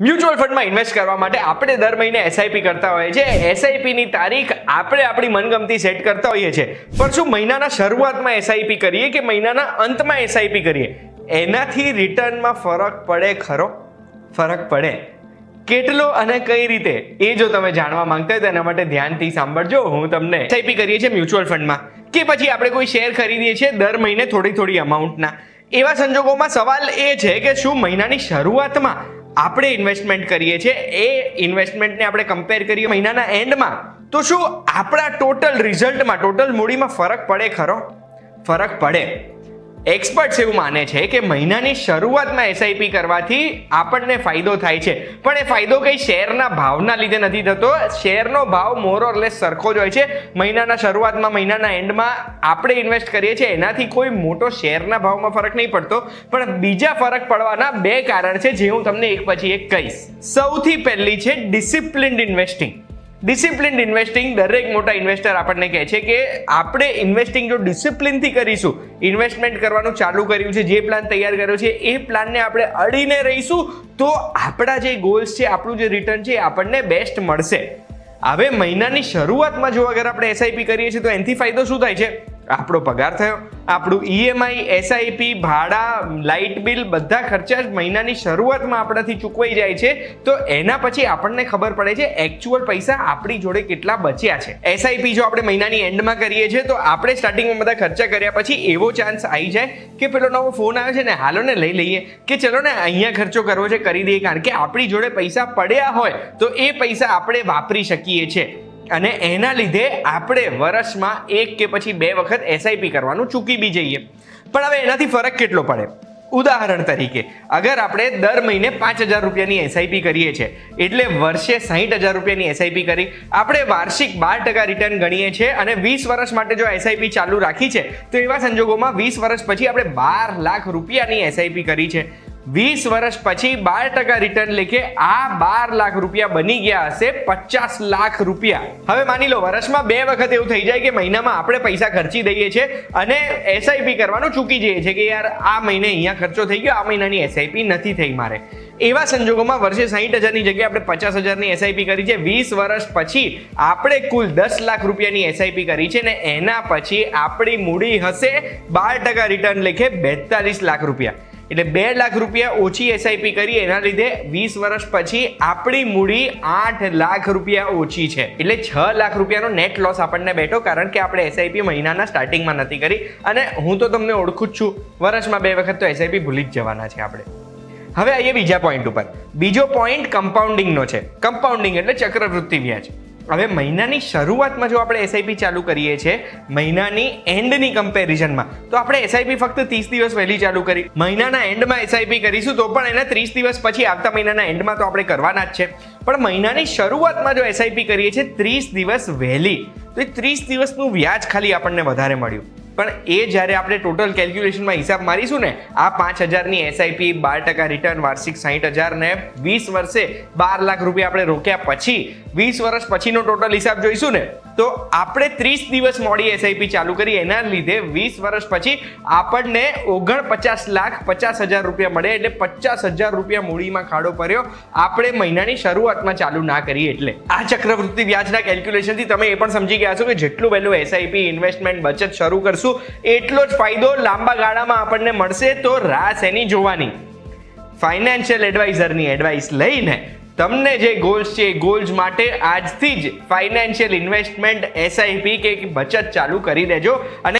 Mutual ફંડમાં invest કરવા માટે આપણે દર મહિને એસઆઈપી કરતા હોઈએ છીએ. એસઆઈપીની તારીખ આપણે આપણી મનગમતી સેટ કરતા હોઈએ છીએ. પણ શું મહિનાના શરૂઆતમાં એસઆઈપી કરીએ કે મહિનાના અંતમાં એસઆઈપી કરીએ? એનાથી રિટર્નમાં ફરક પડે ખરો? ફરક પડે. કેટલો અને કઈ રીતે? એ જો તમે જાણવા માંગતા હોય તો એના માટે ધ્યાનથી સાંભળજો. હું તમને એસઆઈપી કરીએ છીએ મ્યુચ્યુઅલ ફંડમાં. કે પછી આપણે કોઈ શેર ખરીદીએ છીએ દર મહિને થોડી થોડી અમાઉન્ટના એવા સંજોગોમાં સવાલ એ છે કે શું મહિનાની શરૂઆતમાં આપણે ઇન્વેસ્ટમેન્ટ કરીએ છીએ, એ ઇન્વેસ્ટમેન્ટને આપણે કમ્પેર કરીએ મહિનાના એન્ડમાં તો શું આપણા ટોટલ રિઝલ્ટમાં ટોટલ મૂડીમાં ફરક પડે ખરો? ફરક પડે. એક્સપર્ટ્સ એવું માને છે કે મહિનાની શરૂઆતમાં એસઆઈપી કરવાથી આપણને ફાયદો થાય છે. પણ એ ફાયદો કંઈ શેરના ભાવના લીધે નથી થતો? શેરનો ભાવ મોર ઓર લેસ સરખો જ હોય છે. મહિનાના શરૂઆતમાં, મહિનાના એન્ડમાં આપણે ઇન્વેસ્ટ કરીએ છીએ. એનાથી કોઈ મોટો શેરના ભાવમાં ફરક નહીં પડતો. પણ બીજા ફરક પડવાના બે કારણ છે જે હું તમને એક પછી એક કહીશ. સૌથી પહેલી છે ડિસિપ્લિન્ડ ઇન્વેસ્ટિંગ ડિસિપ્લિન્ડ ઇન્વેસ્ટિંગ દરેક મોટા ઇન્વેસ્ટર આપણને કહે છે કે આપણે ઇન્વેસ્ટિંગ જો ડિસિપ્લિનથી કરીશું ઇન્વેસ્ટમેન્ટ કરવાનું ચાલુ કર્યું છે, જે પ્લાન તૈયાર કર્યો છે, એ પ્લાનને આપણે અડીને રહીશું, તો આપણા જે ગોલ્સ છે, આપણું જે રિટર્ન છે આપણને બેસ્ટ મળશે. હવે મહિનાની શરૂઆતમાં જો અગર આપણે એસઆઈપી કરીએ છીએ, તો એનાથી ફાયદો શું થાય છે? આપણો પગાર થયો. આપણું ઈએમઆઈ એસઆઈપી ભાડા, લાઇટ બિલ બધા ખર્ચા મહિનાની શરૂઆતમાં આપણાથી ચૂકવાઈ જાય છે. તો એના પછી આપણને ખબર પડે છે એકચ્યુઅલ પૈસા આપણી જોડે કેટલા બચ્યા છે. એસઆઈપી જો આપણે મહિનાની એન્ડમાં કરીએ છીએ, તો આપણે સ્ટાર્ટિંગમાં બધા ખર્ચા કર્યા પછી એવો ચાન્સ આવી જાય કે પેલો નવો ફોન આવે છે ને, હાલો ને લઈ લઈએ. કે ચલો ને અહીંયા ખર્ચો કરવો છે, કરી દઈએ. કારણ કે આપણી જોડે પૈસા પડ્યા હોય, તો એ પૈસા આપણે વાપરી શકીએ છીએ. અને એના લીધે આપણે વર્ષમાં એક કે પછી બે વખત એસઆઈપી કરવાનું ચૂકી બી જઈએ. પણ હવે એનાથી ફરક કેટલો પડે? ઉદાહરણ તરીકે, અગર આપણે દર મહિને પાંચ હજાર રૂપિયાની એસઆઈપી કરીએ છીએ, એટલે વર્ષે સાહીઠ હજાર રૂપિયાની એસઆઈપી કરી, આપણે વાર્ષિક બાર ટકા રિટર્ન ગણીએ છીએ અને વીસ વર્ષ માટે જો એસઆઈપી ચાલુ રાખી છે, તો એવા સંજોગોમાં વીસ વર્ષ પછી આપણે બાર લાખ રૂપિયાની એસઆઈપી કરી છે. વીસ વર્ષ પછી બાર ટકા રિટર્ન લેખે આ બાર લાખ રૂપિયા બની ગયા હશે પચાસ લાખ રૂપિયા. હવે માની લો, વર્ષમાં બે વખત એવું થઈ જાય કે મહિનામાં આપણે પૈસા ખર્ચી દઈએ છીએ અને એસઆઈપી કરવાનું ચૂકી જઈએ છીએ કે યાર આ મહિને અહીંયા ખર્ચો થઈ ગયો, આ મહિનાની એસઆઈપી નથી થઈ મારે. એવા સંજોગોમાં વર્ષે સાહીઠ હજારની જગ્યાએ આપણે પચાસ હજારની એસઆઈપી કરી છે. વીસ વર્ષ પછી આપણે કુલ દસ લાખ રૂપિયાની એસઆઈપી કરી છે ને એના પછી આપણી મૂડી હશે બાર ટકા રિટર્ન લેખે બેતાલીસ લાખ રૂપિયા. એટલે બે લાખ રૂપિયા ઓછી એસઆઈપી કરી, એના લીધે વીસ વર્ષ પછી આપણી મૂડી આઠ લાખ રૂપિયા ઓછી છે. એટલે છ લાખ રૂપિયાનો નેટ લોસ આપણને બેઠો, કારણ કે આપણે એસઆઈપી મહિનાના સ્ટાર્ટિંગમાં નથી કરી. અને હું તો તમને ઓળખું જ છું, વર્ષમાં બે વખત તો એસઆઈપી ભૂલી જ જવાના છે આપણે. હવે આવીએ બીજા પોઈન્ટ ઉપર. બીજો પોઈન્ટ કમ્પાઉન્ડિંગનો છે. કમ્પાઉન્ડિંગ એટલે ચક્રવૃત્તિ વ્યાજ. હવે મહિનાની શરૂઆતમાં જો આપણે એસઆઈપી ચાલુ કરીએ છીએ, મહિનાની એન્ડની કમ્પેરિઝનમાં તો આપણે એસઆઈપી ફક્ત ત્રીસ દિવસ વહેલી ચાલુ કરી. મહિનાના એન્ડમાં એસઆઈપી કરીશું તો પણ એના ત્રીસ દિવસ પછી આવતા મહિનાના એન્ડમાં તો આપણે કરવાના જ છે. પણ મહિનાની શરૂઆતમાં જો એસઆઈપી કરીએ છીએ, ત્રીસ દિવસ વહેલી. તો એ ત્રીસ દિવસનું વ્યાજ ખાલી આપણને વધારે મળ્યું. પણ એ જ્યારે આપણે ટોટલ કેલ્ક્યુલેશનમાં હિસાબ મારીશું ને, આ પાંચ હજારની એસઆઈપી બાર ટકા રિટર્ન વાર્ષિક સાહીઠ હજાર ને વીસ વર્ષે બાર લાખ રૂપિયા આપણે રોક્યા પછી, વીસ વર્ષ પછીનો ટોટલ હિસાબ જોઈશું ને, તો આપણે ત્રીસ દિવસ મોડી એસઆઈપી ચાલુ કરી, એના લીધે વીસ વર્ષ પછી આપણને ઓગણપચાસ લાખ પચાસ હજાર રૂપિયા મળે એટલે પચાસ હજાર રૂપિયા મૂડીમાં ખાડો પડ્યો. આપણે મહિનાની શરૂઆતમાં ચાલુ ના કરીએ એટલે. આ ચક્રવૃત્તિ વ્યાજના કેલ્ક્યુલેશનથી તમે એ પણ સમજી ગયા છો કે જેટલું વહેલું એસઆઈપી ઇન્વેસ્ટમેન્ટ બચત શરૂ કરશું એટલો જ ફાયદો લાંબા ગાળામાં આપણને મળશે તો રાસ એની જોવાની. ફાઇનાન્શિયલ એડવાઇઝરની એડવાઇસ લઈને તમને જે ગોલ્સ છે એ ગોલ્સ માટે આજથી જ ફાઇનાન્શિયલ ઇન્વેસ્ટમેન્ટ એસઆઈપી કે બચત ચાલુ કરી દેજો અને